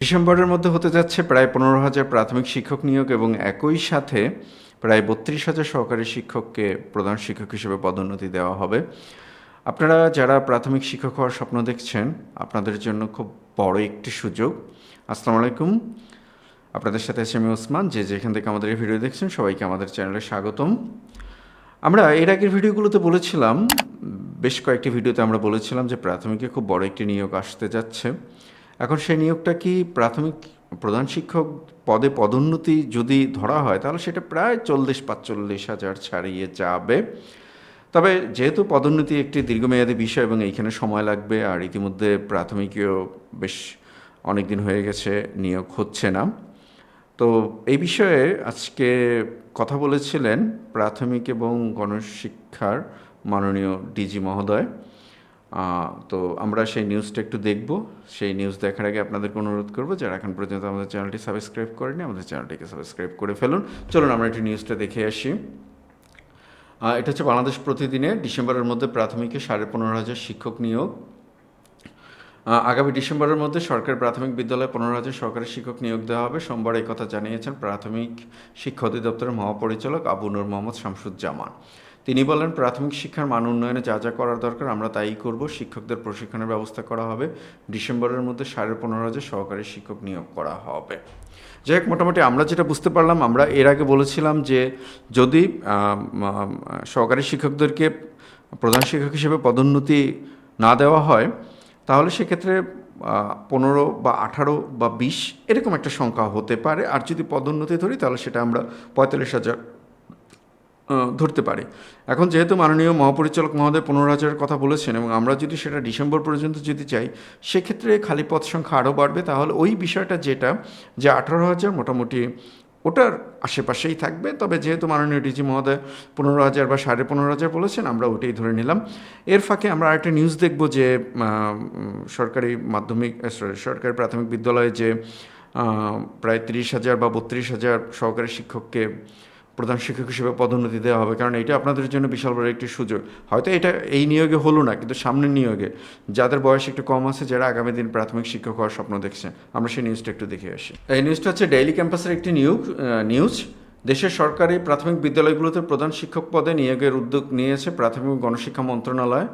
ডিসেম্বরের মধ্যে হতে যাচ্ছে প্রায় পনেরো হাজার প্রাথমিক শিক্ষক নিয়োগ এবং একই সাথে প্রায় বত্রিশ হাজার সহকারী শিক্ষককে প্রধান শিক্ষক হিসেবে পদোন্নতি দেওয়া হবে। আপনারা যারা প্রাথমিক শিক্ষক হওয়ার স্বপ্ন দেখছেন, আপনাদের জন্য খুব বড় একটি সুযোগ। আসসালামু আলাইকুম। আপনাদের সাথে আছি আমি ওসমান। যে যেখান থেকে আমাদের এই ভিডিও দেখছেন, সবাইকে আমাদের চ্যানেলে স্বাগতম। আমরা এর আগের ভিডিওগুলোতে বলেছিলাম, বেশ কয়েকটি ভিডিওতে আমরা বলেছিলাম যে প্রাথমিকে খুব বড় একটি নিয়োগ আসতে যাচ্ছে। এখন সেই নিয়োগটা কি প্রাথমিক প্রধান শিক্ষক পদে পদোন্নতি যদি ধরা হয়, তাহলে সেটা প্রায় চল্লিশ পাঁচচল্লিশ হাজার ছাড়িয়ে যাবে। তবে যেহেতু পদোন্নতি একটি দীর্ঘমেয়াদী বিষয় এবং এইখানে সময় লাগবে, আর ইতিমধ্যে প্রাথমিকেও বেশ অনেক দিন হয়ে গেছে, নিয়োগ হচ্ছে না। তো এই বিষয়ে আজকে কথা বলেছিলেন প্রাথমিক এবং গণশিক্ষার মাননীয় ডিজি মহোদয়। তো আমরা সেই নিউজটা একটু দেখব। সেই নিউজ দেখার আগে আপনাদেরকে অনুরোধ করব, যারা এখন পর্যন্ত আমাদের চ্যানেলটি সাবস্ক্রাইব করেনি আমাদের চ্যানেলটিকে সাবস্ক্রাইব করে ফেলুন। চলুন আমরা একটু নিউজটা দেখে আসি। এটা হচ্ছে বাংলাদেশ প্রতিদিনে ডিসেম্বরের মধ্যে প্রাথমিকে সাড়ে পনেরো হাজার শিক্ষক নিয়োগ। আগামী ডিসেম্বরের মধ্যে সরকারি প্রাথমিক বিদ্যালয়ে পনেরো হাজার সরকারি শিক্ষক নিয়োগ দেওয়া হবে। সোমবার এই কথা জানিয়েছেন প্রাথমিক শিক্ষা অধিদপ্তরের মহাপরিচালক আবু নূর মোহাম্মদ শামসুজ্জামান। তিনি বলেন, প্রাথমিক শিক্ষার মান উন্নয়নে যা যা করার দরকার, আমরা তাই করব। শিক্ষকদের প্রশিক্ষণের ব্যবস্থা করা হবে। ডিসেম্বরের মধ্যে সাড়ে পনেরো হাজার সহকারী শিক্ষক নিয়োগ করা হবে। যাই হোক, মোটামুটি আমরা যেটা বুঝতে পারলাম, আমরা এর আগে বলেছিলাম যে যদি সহকারী শিক্ষকদেরকে প্রধান শিক্ষক হিসেবে পদোন্নতি না দেওয়া হয়, তাহলে সেক্ষেত্রে পনেরো বা আঠারো বা বিশ এরকম একটা সংখ্যা হতে পারে। আর যদি পদোন্নতি ধরি, তাহলে সেটা আমরা পঁয়তাল্লিশ হাজার ধরতে পারি। এখন যেহেতু মাননীয় মহাপরিচালক মহোদয় পনেরো হাজারের কথা বলেছেন এবং আমরা যদি সেটা ডিসেম্বর পর্যন্ত যদি চাই, সেক্ষেত্রে খালি পদ সংখ্যা আরও বাড়বে। তাহলে ওই বিষয়টা যেটা, যে আঠারো হাজার মোটামুটি ওটার আশেপাশেই থাকবে। তবে যেহেতু মাননীয় ডিজি মহোদয় পনেরো হাজার বা সাড়ে পনেরো হাজার বলেছেন, আমরা ওটাই ধরে নিলাম। এর ফাঁকে আমরা আরেকটা নিউজ দেখব যে সরকারি মাধ্যমিক সরকারি প্রাথমিক বিদ্যালয়ে যে প্রায় তিরিশ হাজার বা বত্রিশ হাজার সহকারী শিক্ষককে প্রধান শিক্ষক হিসেবে পদোন্নতি দেওয়া হবে, কারণ এটা আপনাদের জন্য বিশাল বড় একটি সুযোগ। হয়তো এটা এই নিয়োগে হলো না, কিন্তু সামনের নিয়োগে। যাদের বয়স একটু কম আছে, যারা আগামী দিন প্রাথমিক শিক্ষক হওয়ার স্বপ্ন দেখছেন, আমরা সেই নিউজটা একটু দেখে আসি। এই নিউজটা হচ্ছে ডেইলি ক্যাম্পাসের একটি নিয়োগ নিউজ দেশের সরকারি প্রাথমিক বিদ্যালয়গুলোতে প্রধান শিক্ষক পদে নিয়োগের উদ্যোগ নিয়েছে প্রাথমিক গণশিক্ষা মন্ত্রণালয়।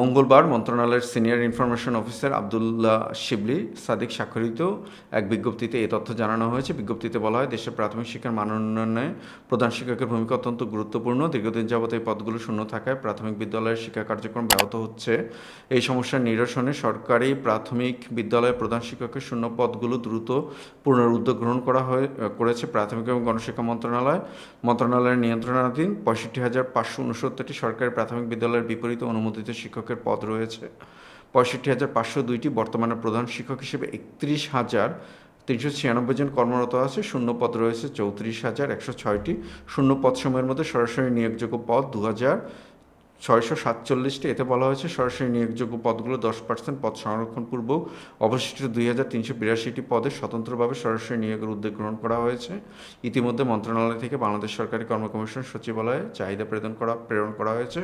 মঙ্গলবার মন্ত্রণালয়ের senior information officer Abdullah Shibli Sadik স্বাক্ষরিত এক বিজ্ঞপ্তিতে এই তথ্য জানানো হয়েছে। বিজ্ঞপ্তিতে বলা হয়, দেশের প্রাথমিক শিক্ষার মান উন্নয়নে প্রধান শিক্ষকের ভূমিকা অত্যন্ত গুরুত্বপূর্ণ। দীর্ঘদিন যাবত এই পদগুলো শূন্য থাকায় প্রাথমিক বিদ্যালয়ের শিক্ষা কার্যক্রম ব্যাহত হচ্ছে। এই সমস্যার নিরসনে সরকারি প্রাথমিক বিদ্যালয়ের প্রধান শিক্ষকের শূন্য পদগুলো দ্রুত পূর্ণর উদ্যোগ গ্রহণ করা হয়ে, করেছে প্রাথমিক এবং গণশিক্ষা মন্ত্রণালয়। মন্ত্রণালয়ের নিয়ন্ত্রণাধীন পঁয়ষট্টি হাজার পাঁচশো উনসত্তরটি সরকারি প্রাথমিক বিদ্যালয়ের বিপরীতে অনুমোদিত শিক্ষকের পদ রয়েছে। পঁয়ষট্টি হাজার পাঁচশো দুইটি বর্তমানে প্রধান শিক্ষক হিসেবে একত্রিশ হাজার তিনশো ছিয়ানব্বই জন কর্মরত আছে। শূন্য পদ রয়েছে চৌত্রিশ হাজার একশো ছয়টি। শূন্য পদ সময়ের মধ্যে সরাসরি নিয়োগযোগ্য পদ দু হাজার ছয়শো সাতচল্লিশটি, এতে বলা হয়েছে সরাসরি নিয়োগযোগ্য পদগুলো দশ পার্সেন্ট পদ সংরক্ষণ পূর্বক অবশিষ্ট দুই হাজার তিনশো বিরাশিটি পদে স্বতন্ত্রভাবে সরাসরি নিয়োগের উদ্যোগ গ্রহণ করা হয়েছে। ইতিমধ্যে মন্ত্রণালয় থেকে বাংলাদেশ সরকারি কর্ম কমিশন সচিবালয়ে চাহিদা প্রেরণ করা প্রেরণ করা হয়েছে।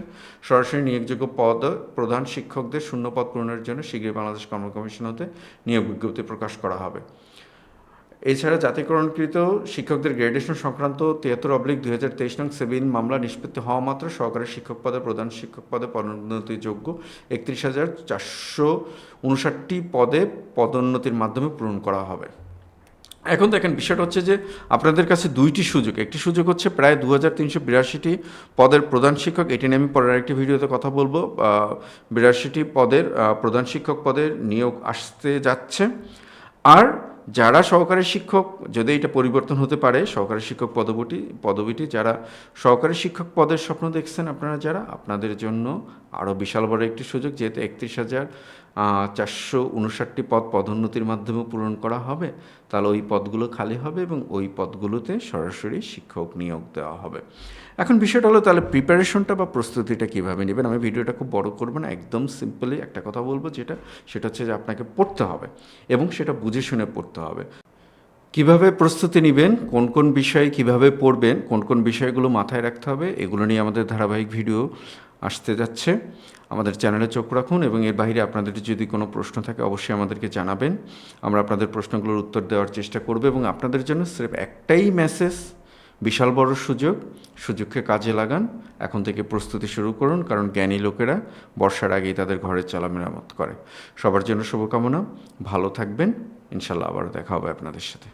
সরাসরি নিয়োগযোগ্য পদ প্রধান শিক্ষকদের শূন্য পদ পূরণের জন্য শীঘ্রই বাংলাদেশ কর্ম কমিশন হতে নিয়োগ বিজ্ঞপ্তি প্রকাশ করা হবে। এছাড়া জাতীয়করণকৃত শিক্ষকদের গ্রেডেশন সংক্রান্ত তিয়াত্তর অবলিক দুই হাজার তেইশ নং সেবিন মামলা নিষ্পত্তি হওয়া মাত্র সহকারী শিক্ষক পদে, প্রধান শিক্ষক পদে পদোন্নতিযোগ্য একত্রিশ হাজার চারশো উনষাটটি পদে পদোন্নতির মাধ্যমে পূরণ করা হবে। এখন দেখেন বিষয়টা হচ্ছে যে আপনাদের কাছে দুইটি সুযোগ। একটি সুযোগ হচ্ছে প্রায় দু হাজার তিনশো বিরাশিটি পদের প্রধান শিক্ষক, এটি নিয়ে আমি পরের একটি ভিডিওতে কথা বলব। বিরাশিটি পদের প্রধান শিক্ষক পদের নিয়োগ আসতে যাচ্ছে। আর যারা সহকারী শিক্ষক, যদি এটা পরিবর্তন হতে পারে, সহকারী শিক্ষক পদবীটি পদবীটি যারা সহকারী শিক্ষক পদের স্বপ্ন দেখছেন, আপনারা যারা, আপনাদের জন্য আরও বিশাল বড় একটি সুযোগ, যেহেতু একত্রিশ হাজার চারশো উনষাটটি পদ পদোন্নতির মাধ্যমে পূরণ করা হবে, তাহলে ওই পদগুলো খালি হবে এবং ওই পদগুলোতে সরাসরি শিক্ষক নিয়োগ দেওয়া হবে। এখন বিষয়টা হলো তাহলে প্রিপারেশনটা বা প্রস্তুতিটা কীভাবে নেবেন? আমি ভিডিওটা খুব বড় করব না, একদম সিম্পলি একটা কথা বলব যেটা, সেটা হচ্ছে যে আপনাকে পড়তে হবে এবং সেটা বুঝে শুনে পড়তে হবে। কীভাবে প্রস্তুতি নেবেন, কোন কোন বিষয়ে কীভাবে পড়বেন, কোন কোন বিষয়গুলো মাথায় রাখতে হবে, এগুলো নিয়ে আমাদের ধারাবাহিক ভিডিও আসতে যাচ্ছে। আমাদের চ্যানেলে চোখ রাখুন এবং এর বাইরে আপনাদের যদি কোনো প্রশ্ন থাকে, অবশ্যই আমাদেরকে জানাবেন। আমরা আপনাদের প্রশ্নগুলোর উত্তর দেওয়ার চেষ্টা করব এবং আপনাদের জন্য স্রেফ একটাই মেসেজ বিশাল বড় সুযোগ, সুযোগকে কাজে লাগান, এখন থেকে প্রস্তুতি শুরু করুন, কারণ জ্ঞানী লোকেরা বর্ষার আগেই তাদের ঘরের চালা মেরামত করে। সবার জন্য শুভকামনা, ভালো থাকবেন, ইনশাল্লাহ আবারও দেখা হবে আপনাদের সাথে।